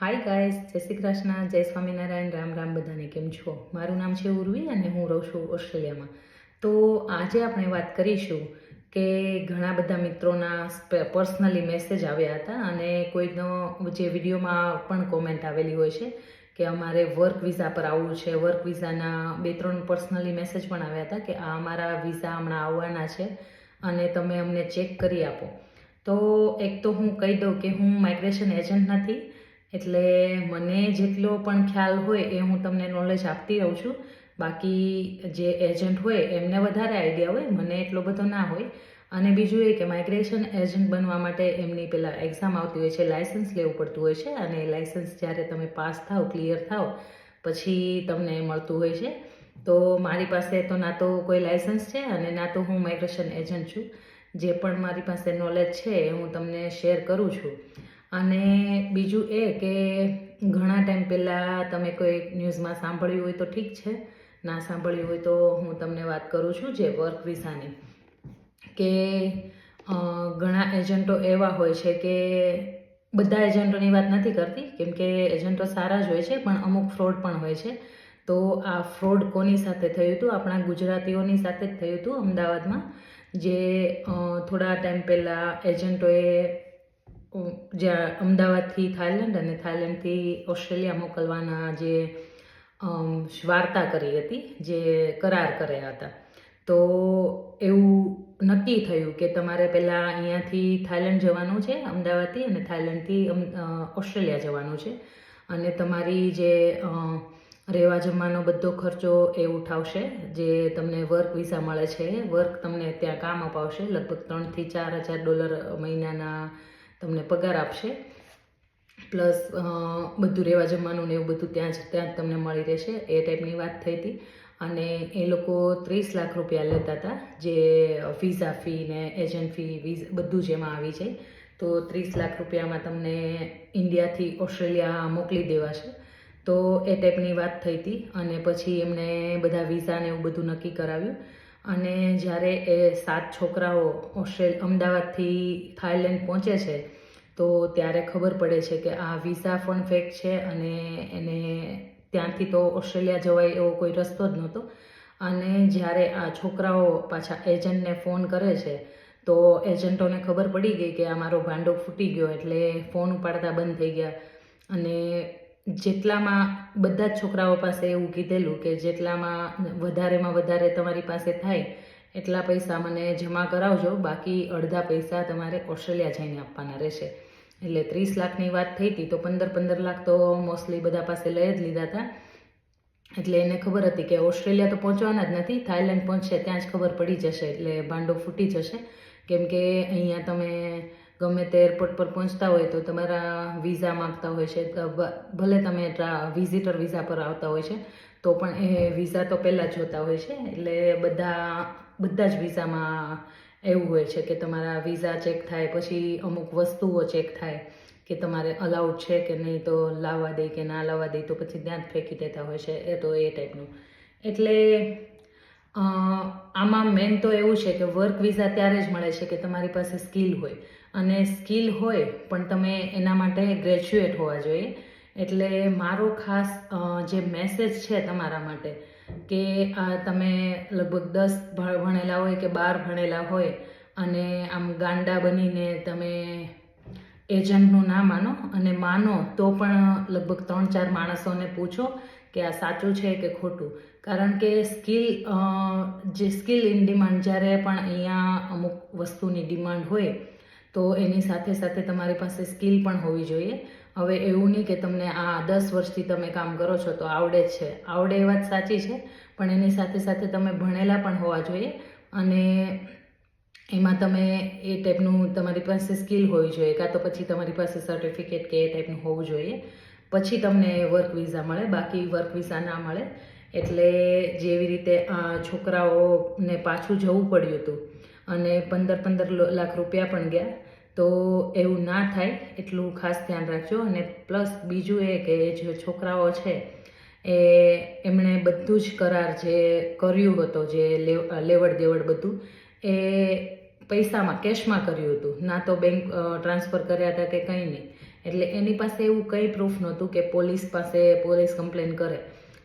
Hi guys જય શ્રી કૃષ્ણ, જય સ્વામિનારાયણ, રામ રામ બધાને કેમ છો? મારું નામ છે ઉર્વી અને હું રહું છું ઓસ્ટ્રેલિયામાં. તો આજે આપણે વાત કરીશું કે ઘણા બધા મિત્રોના પર્સનલી મેસેજ આવ્યા હતા અને કોઈનો જે વિડીયોમાં પણ કોમેન્ટ આવેલી હોય છે કે અમારે વર્ક વિઝા પર આવવું છે. વર્ક વિઝાના બે, ત્રણ પર્સનલી મેસેજ પણ આવ્યા હતા કે આ અમારા વિઝા હમણાં આવવાના છે અને તમે અમને ચેક કરી આપો. તો એક તો હું કહી દઉં કે હું માઇગ્રેશન એજન્ટ નથી એટલે મને જેટલો પણ ખ્યાલ હોય એ હું તમને નોલેજ આપતી રહું છું. બાકી જે એજન્ટ હોય એમને વધારે આઈડિયા હોય, મને એટલો બધો ના હોય. અને બીજું એ કે માઇગ્રેશન એજન્ટ બનવા માટે એમની પહેલાં એક્ઝામ આવતી હોય છે લાઇસન્સ લેવું પડતું હોય છે અને લાઇસન્સ જ્યારે તમે પાસ થાવ ક્લિયર થાવ પછી તમને મળતું હોય છે. તો મારી પાસે તો ના તો કોઈ લાઇસન્સ છે અને ના તો હું માઇગ્રેશન એજન્ટ છું. જે પણ મારી પાસે નોલેજ છે એ હું તમને શેર કરું છું. અને બીજું એ કે ઘણા ટાઈમ પહેલાં તમે કોઈ ન્યૂઝમાં સાંભળ્યું હોય તો ઠીક છે. ના સાંભળ્યું હોય તો હું તમને વાત કરું છું જે વર્ક વિઝાની. કે ઘણા એજન્ટો એવા હોય છે કે બધા એજન્ટોની વાત નથી કરતી, કેમ કે એજન્ટો સારા જ હોય છે, પણ અમુક ફ્રોડ પણ હોય છે. તો આ ફ્રોડ કોની સાથે થયું હતું? આપણા ગુજરાતીઓની સાથે જ થયું હતું અમદાવાદમાં, જે થોડા ટાઈમ પહેલાં એજન્ટોએ જ્યાં અમદાવાદથી થાઇલેન્ડ અને થાઇલેન્ડથી ઓસ્ટ્રેલિયા મોકલવાના જે વાર્તા કરી હતી, જે કરાર કર્યા હતા. તો એવું નક્કી થયું કે તમારે પહેલાં અહીંયાથી થાઇલેન્ડ જવાનું છે, અમદાવાદથી અને થાઇલેન્ડથી ઓસ્ટ્રેલિયા જવાનું છે. અને તમારી જે રહેવા જમવાનો બધો ખર્ચો એ ઉઠાવશે, જે તમને વર્ક વિઝા મળે છે. વર્ક તમને ત્યાં કામ અપાવશે, લગભગ ત્રણથી ચાર હજાર ડોલર મહિનાના તમને પગાર આપશે. પ્લસ બધું રહેવા જમવાનું ને એવું બધું ત્યાં જ ત્યાં જ તમને મળી રહેશે, એ ટાઈપની વાત થઈ હતી. અને એ લોકો ત્રીસ લાખ રૂપિયા લેતા હતા, જે વિઝા ફી ને એજન્ટ ફી વિઝ, બધું જ એમાં આવી જાય. તો ત્રીસ લાખ રૂપિયામાં તમને ઇન્ડિયાથી ઓસ્ટ્રેલિયા મોકલી દેવાશે. તો એ ટાઈપની વાત થઈ હતી અને પછી એમણે બધા વિઝા ને એવું બધું નક્કી કરાવ્યું. અને જ્યારે એ સાત છોકરાઓ ઓસ્ટ્રેલ, અમદાવાદથી થાઇલેન્ડ પહોંચે છે, તો ત્યારે ખબર પડે છે કે આ વિઝા પણ ફેક છે અને એને ત્યાંથી તો ઓસ્ટ્રેલિયા જવાય એવો કોઈ રસ્તો જ નહોતો. અને જ્યારે આ છોકરાઓ પાછા એજન્ટને ફોન કરે છે, તો એજન્ટોને ખબર પડી ગઈ કે આ મારો ભાંડો ફૂટી ગયો એટલે ફોન ઉપાડતા બંધ થઈ ગયા. અને જેટલામાં બધા જ છોકરાઓ પાસે એવું કીધેલું કે જેટલામાં વધારેમાં વધારે તમારી પાસે થાય, એટલા પૈસા મને જમા કરાવજો. બાકી અડધા પૈસા તમારે ઓસ્ટ્રેલિયા જઈને આપવાના રહેશે. એટલે ત્રીસ લાખની વાત થઈ હતી તો પંદર પંદર લાખ તો મોસ્ટલી બધા પાસે લઈ જ લીધા હતા. એટલે એને ખબર હતી કે ઓસ્ટ્રેલિયા તો પહોંચવાના જ નથી થાઈલેન્ડ પહોંચશે, ત્યાં જ ખબર પડી જશે, એટલે ભાંડો ફૂટી જશે. કેમ કે અહીંયા તમે ગમે તે એરપોર્ટ પર પહોંચતા હોય તો તમારા વિઝા માગતા હોય છે ભલે તમે વિઝિટર વિઝા પર આવતા હોય છે, તો પણ એ વિઝા તો પહેલાં જોતા હોય છે, એટલે બધા બધા જ વિઝામાં એવું હોય છે કે તમારા વિઝા ચેક થાય, પછી અમુક વસ્તુઓ ચેક થાય કે તમારે અલાઉડ છે કે નહીં, તો લાવવા દે કે ના લાવવા દે, તો પછી ત્યાં જ ફેંકી દેતા હોય છે, એ તો એ ટાઈપનું એટલે આમાં મેન તો એવું છે કે વર્ક વિઝા ત્યારે જ મળે છે કે તમારી પાસે સ્કિલ હોય. અને સ્કિલ હોય, પણ તમે એના માટે ગ્રેજ્યુએટ હોવા જોઈએ. એટલે મારો ખાસ જે મેસેજ છે તમારા માટે કે આ તમે લગભગ દસ ભણેલા હોય કે બાર ભણેલા હોય અને આમ ગાંડા બનીને તમે એજન્ટનું ના માનો અને માનો તો પણ લગભગ ત્રણ ચાર માણસોને પૂછો કે આ સાચું છે કે ખોટું. કારણ કે સ્કિલ જે સ્કિલ ઇન ડિમાન્ડ, જ્યારે પણ અહીંયા અમુક વસ્તુની ડિમાન્ડ હોય, તો એની સાથે સાથે તમારી પાસે સ્કિલ પણ હોવી જોઈએ. હવે એવું નહીં કે તમને આ દસ વર્ષથી તમે કામ કરો છો તો આવડે છે. આવડે એ વાત સાચી છે, પણ એની સાથે સાથે તમે ભણેલા પણ હોવા જોઈએ અને એમાં તમે એ ટાઈપનું તમારી પાસે સ્કિલ હોવી જોઈએ, કાં તો પછી તમારી પાસે સર્ટિફિકેટ કે એ ટાઈપનું હોવું જોઈએ. પછી તમને વર્ક વિઝા મળે, બાકી વર્ક વિઝા ના મળે. એટલે જેવી રીતે આ છોકરાઓને પાછું જવું પડ્યું હતું અને પંદર પંદર લાખ રૂપિયા પણ ગયા, તો એવું ના થાય, એટલું ખાસ ધ્યાન રાખજો. અને પ્લસ બીજું એ કે જે છોકરાઓ છે, એ એમણે બધું જ કરાર જે કર્યું હતો, જે લેવ- લેવડ દેવડ બધું, એ પૈસામાં, કેશમાં કર્યું હતું. ના તો બેંક ટ્રાન્સફર કર્યા હતા કે કંઈ નહીં. એટલે એની પાસે એવું કંઈ પ્રૂફ નહોતું કે પોલીસ પાસે, પોલીસ કમ્પ્લેન કરે.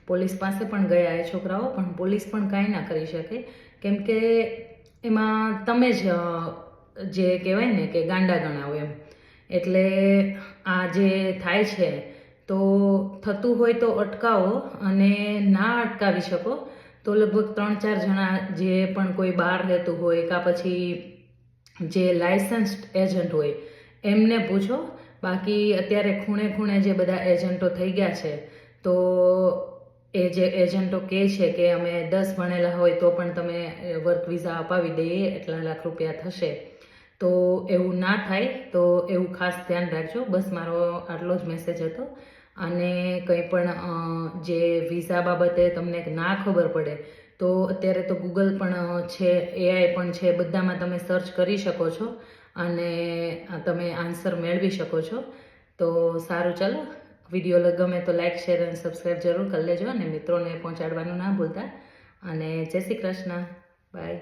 પોલીસ પાસે પણ ગયા એ છોકરાઓ, પણ પોલીસ પણ કાંઈ ના કરી શકે. કેમ કે એમાં તમે જ જે કહેવાય ને કે ગાંડા ગણાવો એમ. એટલે આ જે થાય છે, તો થતું હોય તો અટકાવો અને ના અટકાવી શકો. તો લગભગ ત્રણ ચાર જણા જે પણ કોઈ બહાર રહેતું હોય, કાં પછી જે લાયસન્સ્ડ એજન્ટ હોય, એમને પૂછો. બાકી અત્યારે ખૂણે ખૂણે જે બધા એજન્ટો થઈ ગયા છે, તો એ જે એજન્ટો કહે છે કે અમે દસ ભણેલા હોય તો પણ તમે વર્ક વિઝા અપાવી દઈએ, એટલા લાખ રૂપિયા થશે. તો એવું ના થાય, તો એવું ખાસ ધ્યાન રાખજો. બસ મારો આટલો જ મેસેજ હતો. અને કંઈ પણ જે વિઝા બાબતે તમને ના ખબર પડે, તો અત્યારે તો ગૂગલ પણ છે એઆઈ પણ છે, બધામાં તમે સર્ચ કરી શકો છો અને તમે આન્સર મેળવી શકો છો. તો સારું ચાલો વીડિયો ગમે તો લાઈક શેર અને સબસ્ક્રાઈબ જરૂર કરી લેજો અને મિત્રોને પહોંચાડવાનું ના ભૂલતા. અને જય શ્રી કૃષ્ણ. બાય